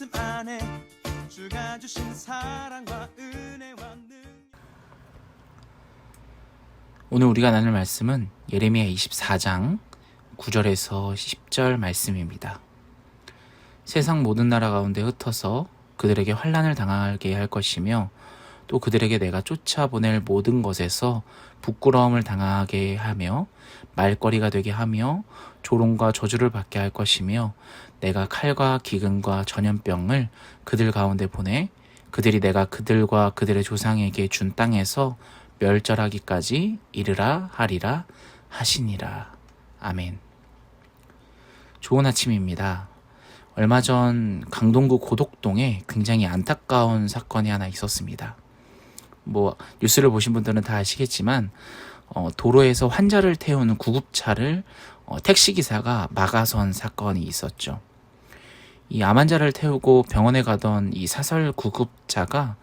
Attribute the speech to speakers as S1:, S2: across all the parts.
S1: 말씀 안에 주가 주신 사랑과 은혜와 능
S2: 오늘 우리가 나눌 말씀은 예레미야 24장 9절에서 10절 말씀입니다. 세상 모든 나라 가운데 흩어서 그들에게 환란을 당하게 할 것이며 또 그들에게 내가 쫓아보낼 모든 것에서 부끄러움을 당하게 하며 말거리가 되게 하며 조롱과 저주를 받게 할 것이며 내가 칼과 기근과 전염병을 그들 가운데 보내 그들이 내가 그들과 그들의 조상에게 준 땅에서 멸절하기까지 이르라 하리라 하시니라. 아멘. 좋은 아침입니다. 얼마 전 강동구 고덕동에 굉장히 안타까운 사건이 하나 있었습니다. 뭐 뉴스를 보신 분들은 다 아시겠지만 어, 도로에서 환자를 태우는 구급차를 어, 택시 기사가 막아선 사건이 있었죠. 이 암 환자를 태우고 병원에 가던 이 사설 구급차가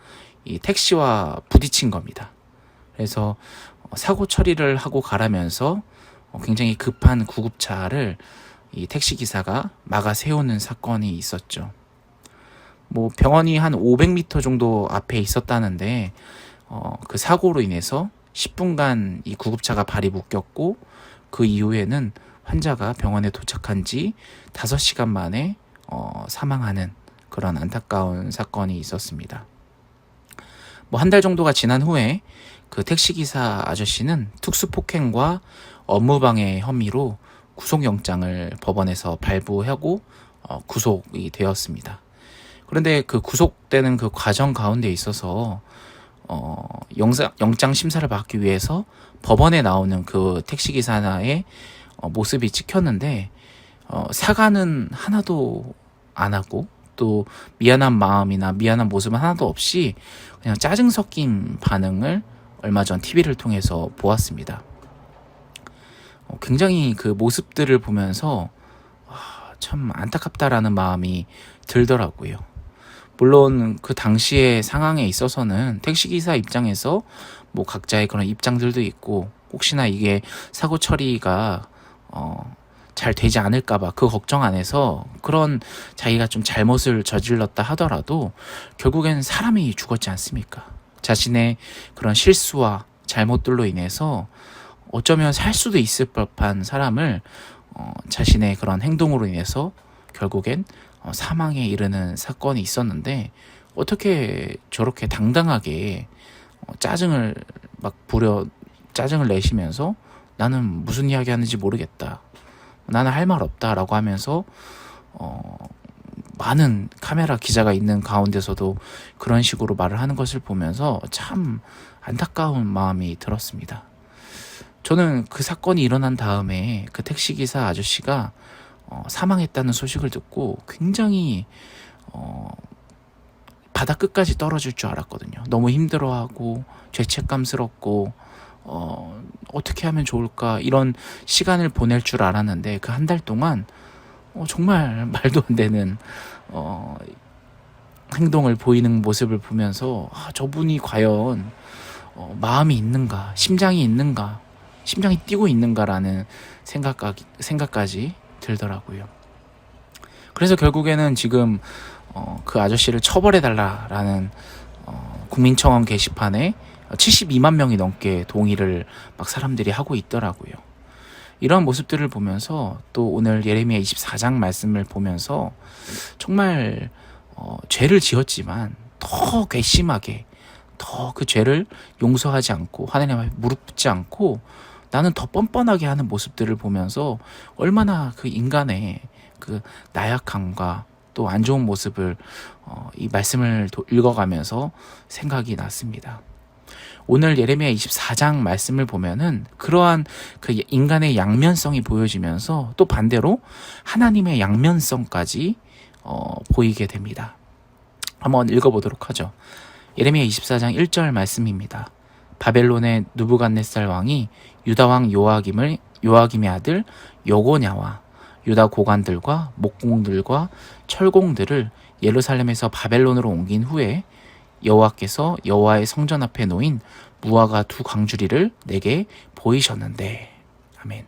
S2: 이 택시와 부딪힌 겁니다. 그래서 어, 사고 처리를 하고 가라면서 어, 굉장히 급한 구급차를 이 택시 기사가 막아 세우는 사건이 있었죠. 뭐 병원이 한 500m 정도 앞에 있었다는데 어, 그 사고로 인해서 10분간 이 구급차가 발이 묶였고 그 이후에는 환자가 병원에 도착한 지 5시간 만에 어, 사망하는 그런 안타까운 사건이 있었습니다. 뭐 한 달 정도가 지난 후에 그 택시기사 아저씨는 특수폭행과 업무방해 혐의로 구속영장을 법원에서 발부하고 어, 구속이 되었습니다. 그런데 그 구속되는 그 과정 가운데 있어서 어, 영상, 영장 심사를 받기 위해서 법원에 나오는 그 택시기사의 어, 모습이 찍혔는데 어, 사과는 하나도 안 하고 또 미안한 마음이나 미안한 모습은 하나도 없이 그냥 짜증 섞인 반응을 얼마 전 TV를 통해서 보았습니다. 어, 굉장히 그 모습들을 보면서 와, 참 안타깝다라는 마음이 들더라고요. 물론 그 당시의 상황에 있어서는 택시기사 입장에서 뭐 각자의 그런 입장들도 있고 혹시나 이게 사고 처리가 어, 잘 되지 않을까봐 그 걱정 안에서 그런 자기가 좀 잘못을 저질렀다 하더라도 결국엔 사람이 죽었지 않습니까? 자신의 그런 실수와 잘못들로 인해서 어쩌면 살 수도 있을 법한 사람을 어, 자신의 그런 행동으로 인해서 결국엔 어, 사망에 이르는 사건이 있었는데 어떻게 저렇게 당당하게 어, 짜증을 막 부려 짜증을 내시면서 나는 무슨 이야기 하는지 모르겠다. 나는 할 말 없다라고 하면서 어, 많은 카메라 기자가 있는 가운데서도 그런 식으로 말을 하는 것을 보면서 참 안타까운 마음이 들었습니다. 저는 그 사건이 일어난 다음에 그 택시기사 아저씨가 어, 사망했다는 소식을 듣고 굉장히 어, 바다 끝까지 떨어질 줄 알았거든요. 너무 힘들어하고 죄책감스럽고 어, 어떻게 하면 좋을까 이런 시간을 보낼 줄 알았는데 그 한 달 동안 어, 정말 말도 안 되는 어, 행동을 보이는 모습을 보면서 아, 저분이 과연 어, 마음이 있는가, 심장이 있는가, 심장이 뛰고 있는가라는 생각까, 생각까지 들더라고요. 그래서 결국에는 지금 어, 그 아저씨를 처벌해 달라라는 어, 국민청원 게시판에 72만 명이 넘게 동의를 막 사람들이 하고 있더라고요. 이런 모습들을 보면서 또 오늘 예레미야 24장 말씀을 보면서 정말 어, 죄를 지었지만 더 괘씸하게 더 그 죄를 용서하지 않고 하나님 앞에 무릎 꿇지 않고 나는 더 뻔뻔하게 하는 모습들을 보면서 얼마나 그 인간의 그 나약함과 또 안 좋은 모습을 어, 이 말씀을 도, 읽어가면서 생각이 났습니다. 오늘 예레미야 24장 말씀을 보면은 그러한 그 인간의 양면성이 보여지면서 또 반대로 하나님의 양면성까지 어, 보이게 됩니다. 한번 읽어보도록 하죠. 예레미야 24장 1절 말씀입니다. 바벨론의 누부갓네살 왕이 유다 왕 요아김을 요아김의 아들 여고냐와 유다 고관들과 목공들과 철공들을 예루살렘에서 바벨론으로 옮긴 후에 여호와께서 여호와의 성전 앞에 놓인 무화과 두 광주리를 내게 보이셨는데 아멘.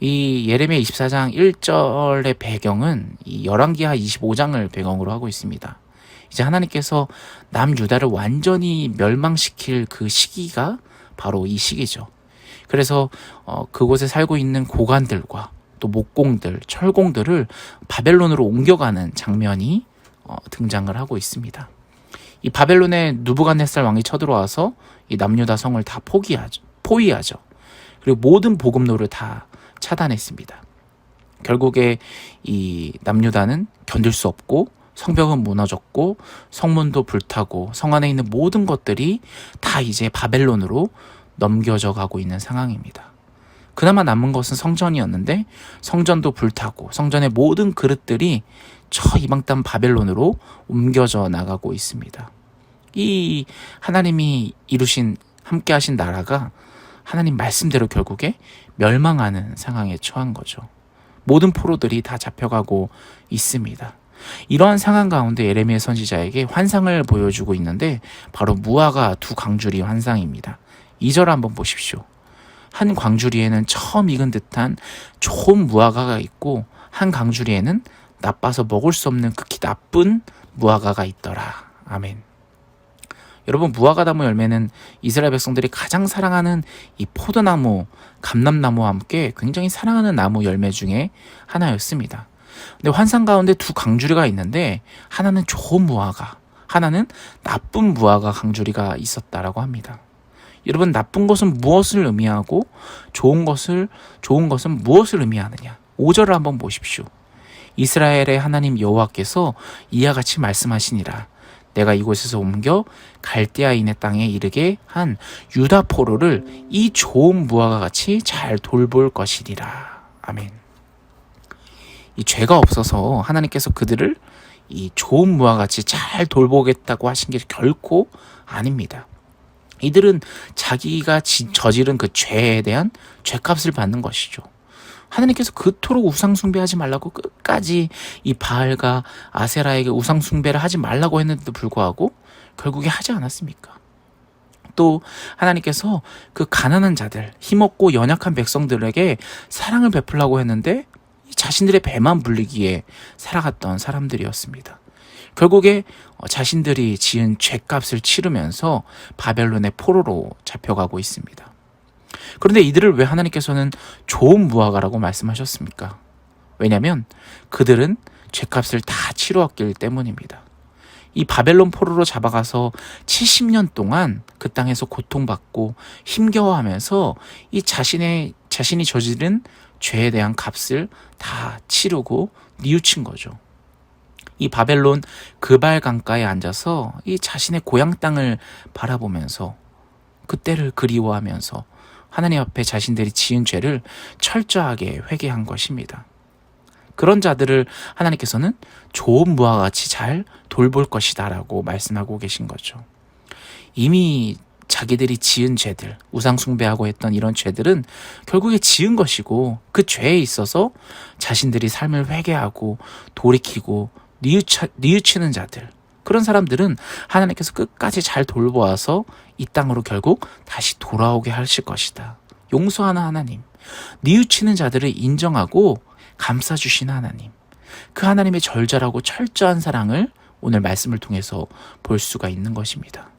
S2: 이 예레미야 24장 1절의 배경은 이 열왕기하 25장을 배경으로 하고 있습니다. 이제 하나님께서 남유다를 완전히 멸망시킬 그 시기가 바로 이 시기죠. 그래서 어, 그곳에 살고 있는 고관들과 또 목공들, 철공들을 바벨론으로 옮겨가는 장면이 어, 등장을 하고 있습니다. 이 바벨론의 누부갓네살 왕이 쳐들어와서 이 남유다 성을 다 포기하죠. 포위하죠. 그리고 모든 복음로를 다 차단했습니다. 결국에 이 남유다는 견딜 수 없고 성벽은 무너졌고 성문도 불타고 성 안에 있는 모든 것들이 다 이제 바벨론으로 넘겨져 가고 있는 상황입니다. 그나마 남은 것은 성전이었는데 성전도 불타고 성전의 모든 그릇들이 저 이방 땅 바벨론으로 옮겨져 나가고 있습니다. 이 하나님이 이루신 함께 하신 나라가 하나님 말씀대로 결국에 멸망하는 상황에 처한 거죠. 모든 포로들이 다 잡혀가고 있습니다. 이러한 상황 가운데 예레미야 선지자에게 환상을 보여주고 있는데 바로 무화과 두 광주리 환상입니다. 2절 한번 보십시오. 한 광주리에는 처음 익은 듯한 좋은 무화과가 있고 한 광주리에는 나빠서 먹을 수 없는 극히 나쁜 무화과가 있더라. 아멘. 여러분 무화과 나무 열매는 이스라엘 백성들이 가장 사랑하는 이 포도나무, 감람나무와 함께 굉장히 사랑하는 나무 열매 중에 하나였습니다. 근데 환상 가운데 두 강주리가 있는데 하나는 좋은 무화과, 하나는 나쁜 무화과 강주리가 있었다라고 합니다. 여러분 나쁜 것은 무엇을 의미하고 좋은 것을 좋은 것은 무엇을 의미하느냐? 5절을 한번 보십시오. 이스라엘의 하나님 여호와께서 이와 같이 말씀하시니라. 내가 이곳에서 옮겨 갈대아인의 땅에 이르게 한 유다 포로를 이 좋은 무화과 같이 잘 돌볼 것이리라. 아멘. 이 죄가 없어서 하나님께서 그들을 이 좋은 무화 같이 잘 돌보겠다고 하신 게 결코 아닙니다. 이들은 자기가 지- 저지른 그 죄에 대한 죄값을 받는 것이죠. 하나님께서 그토록 우상 숭배하지 말라고 끝까지 이 바알과 아세라에게 우상 숭배를 하지 말라고 했는데도 불구하고 결국에 하지 않았습니까? 또 하나님께서 그 가난한 자들, 힘없고 연약한 백성들에게 사랑을 베풀라고 했는데 이 자신들의 배만 불리기에 살아갔던 사람들이었습니다. 결국에 어, 자신들이 지은 죄값을 치르면서 바벨론의 포로로 잡혀가고 있습니다. 그런데 이들을 왜 하나님께서는 좋은 무화과라고 말씀하셨습니까? 왜냐하면 그들은 죄값을 다 치루었기 때문입니다. 이 바벨론 포로로 잡아가서 70년 동안 그 땅에서 고통받고 힘겨워하면서 이 자신의 자신이 저지른 죄에 대한 값을 다 치르고 뉘우친 거죠. 이 바벨론 그발 강가에 앉아서 이 자신의 고향 땅을 바라보면서 그때를 그리워하면서 하나님 앞에 자신들이 지은 죄를 철저하게 회개한 것입니다. 그런 자들을 하나님께서는 좋은 무화 같이 잘 돌볼 것이다라고 말씀하고 계신 거죠. 이미 자기들이 지은 죄들, 우상숭배하고 했던 이런 죄들은 결국에 지은 것이고 그 죄에 있어서 자신들이 삶을 회개하고 돌이키고 뉘우쳐, 뉘우치는 자들, 그런 사람들은 하나님께서 끝까지 잘 돌보아서 이 땅으로 결국 다시 돌아오게 하실 것이다. 용서하는 하나님, 뉘우치는 자들을 인정하고 감싸주시는 하나님, 그 하나님의 절절하고 철저한 사랑을 오늘 말씀을 통해서 볼 수가 있는 것입니다.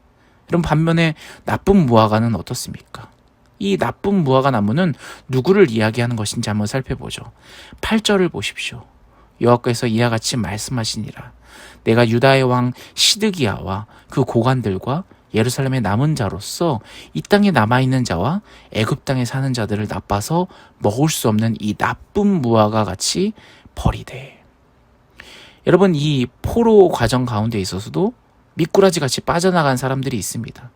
S2: 그럼 반면에 나쁜 무화과는 어떻습니까? 이 나쁜 무화과 나무는 누구를 이야기하는 것인지 한번 살펴보죠. 8절을 보십시오. 여호와께서 이와 같이 말씀하시니라. 내가 유다의 왕 시드기야와 그 고관들과 예루살렘의 남은 자로서 이 땅에 남아 있는 자와 애굽 땅에 사는 자들을 나빠서 먹을 수 없는 이 나쁜 무화과 같이 버리되. 여러분 이 포로 과정 가운데 있어서도 미꾸라지 같이 빠져나간 사람들이 있습니다.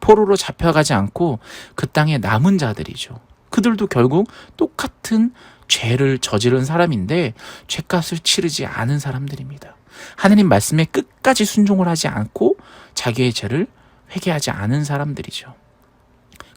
S2: 포로로 잡혀가지 않고 그 땅에 남은 자들이죠. 그들도 결국 똑같은 죄를 저지른 사람인데 죄값을 치르지 않은 사람들입니다. 하나님 말씀에 끝까지 순종을 하지 않고 자기의 죄를 회개하지 않은 사람들이죠.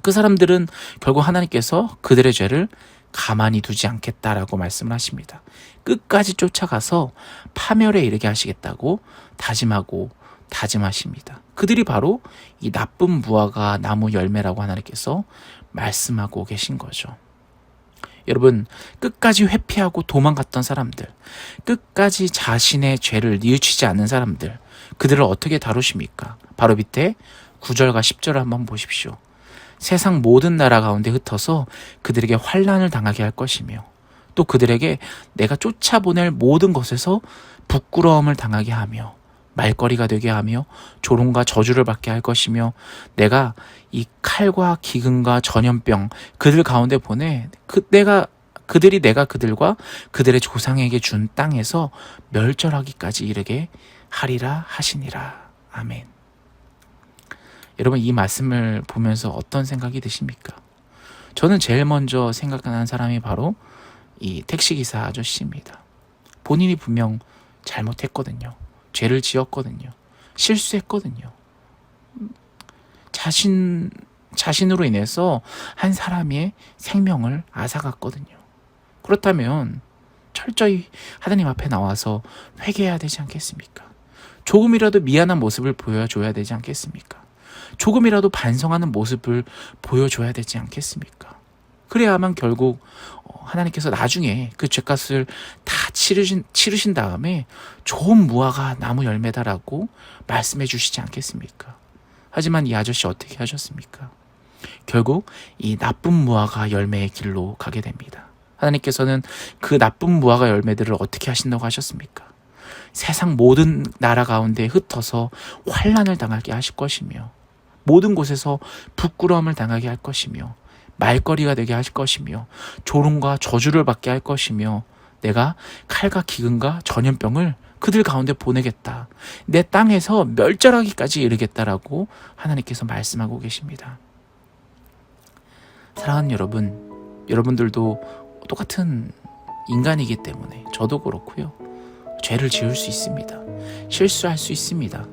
S2: 그 사람들은 결국 하나님께서 그들의 죄를 가만히 두지 않겠다라고 말씀을 하십니다. 끝까지 쫓아가서 파멸에 이르게 하시겠다고 다짐하고 다짐하십니다. 그들이 바로 이 나쁜 무화과 나무 열매라고 하나님께서 말씀하고 계신 거죠. 여러분, 끝까지 회피하고 도망갔던 사람들, 끝까지 자신의 죄를 뉘우치지 않는 사람들, 그들을 어떻게 다루십니까? 바로 밑에 9절과 10절을 한번 보십시오. 세상 모든 나라 가운데 흩어서 그들에게 환란을 당하게 할 것이며 또 그들에게 내가 쫓아보낼 모든 것에서 부끄러움을 당하게 하며 말거리가 되게 하며 조롱과 저주를 받게 할 것이며 내가 이 칼과 기근과 전염병 그들 가운데 보내 그 내가 그들이 내가 그들과 그들의 조상에게 준 땅에서 멸절하기까지 이르게 하리라 하시니라 아멘. 여러분 이 말씀을 보면서 어떤 생각이 드십니까? 저는 제일 먼저 생각나는 사람이 바로 이 택시기사 아저씨입니다. 본인이 분명 잘못했거든요. 죄를 지었거든요. 실수했거든요. 자신, 자신으로 인해서 한 사람의 생명을 앗아갔거든요. 그렇다면 철저히 하나님 앞에 나와서 회개해야 되지 않겠습니까? 조금이라도 미안한 모습을 보여줘야 되지 않겠습니까? 조금이라도 반성하는 모습을 보여줘야 되지 않겠습니까? 그래야만 결국 어, 하나님께서 나중에 그 죄값을 다 치르신, 치르신 다음에 좋은 무화과 나무 열매다라고 말씀해 주시지 않겠습니까? 하지만 이 아저씨 어떻게 하셨습니까? 결국 이 나쁜 무화과 열매의 길로 가게 됩니다. 하나님께서는 그 나쁜 무화과 열매들을 어떻게 하신다고 하셨습니까? 세상 모든 나라 가운데 흩어서 환란을 당하게 하실 것이며 모든 곳에서 부끄러움을 당하게 할 것이며 말거리가 되게 하실 것이며 조롱과 저주를 받게 할 것이며 내가 칼과 기근과 전염병을 그들 가운데 보내겠다. 내 땅에서 멸절하기까지 이르겠다라고 하나님께서 말씀하고 계십니다. 사랑하는 여러분, 여러분들도 똑같은 인간이기 때문에 저도 그렇고요. 죄를 지을 수 있습니다. 실수할 수 있습니다.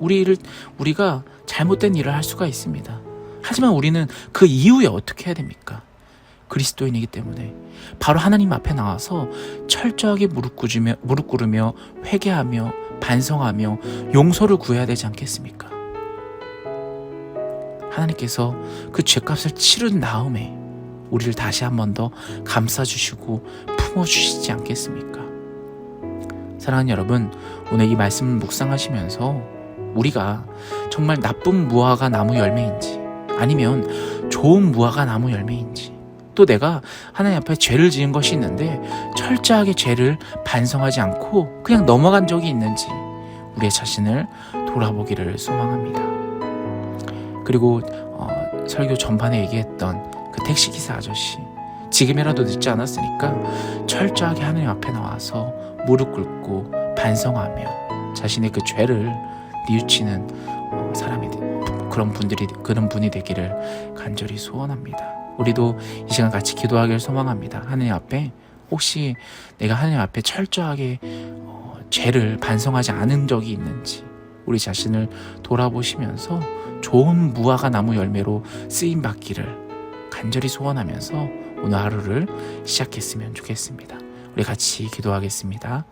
S2: 우리를 우리가 잘못된 일을 할 수가 있습니다. 하지만 우리는 그 이후에 어떻게 해야 됩니까? 그리스도인이기 때문에 바로 하나님 앞에 나와서 철저하게 무릎 꿇으며 무릎 꿇으며 회개하며 반성하며 용서를 구해야 되지 않겠습니까? 하나님께서 그 죄값을 치른 다음에 우리를 다시 한 번 더 감싸 주시고 품어 주시지 않겠습니까? 사랑하는 여러분, 오늘 이 말씀을 묵상하시면서 우리가 정말 나쁜 무화과 나무 열매인지 아니면 좋은 무화과 나무 열매인지 또 내가 하나님 앞에 죄를 지은 것이 있는데 철저하게 죄를 반성하지 않고 그냥 넘어간 적이 있는지 우리의 자신을 돌아보기를 소망합니다. 그리고 어, 설교 전반에 얘기했던 그 택시기사 아저씨 지금이라도 늦지 않았으니까 철저하게 하나님 앞에 나와서 무릎 꿇고 반성하며 자신의 그 죄를 뉘우치는 어, 사람이 되- 그런 분들이 그런 분이 되기를 간절히 소원합니다. 우리도 이 시간 같이 기도하기를 소망합니다. 하나님 앞에 혹시 내가 하나님 앞에 철저하게 어, 죄를 반성하지 않은 적이 있는지 우리 자신을 돌아보시면서 좋은 무화과 나무 열매로 쓰임 받기를 간절히 소원하면서 오늘 하루를 시작했으면 좋겠습니다. 우리 같이 기도하겠습니다.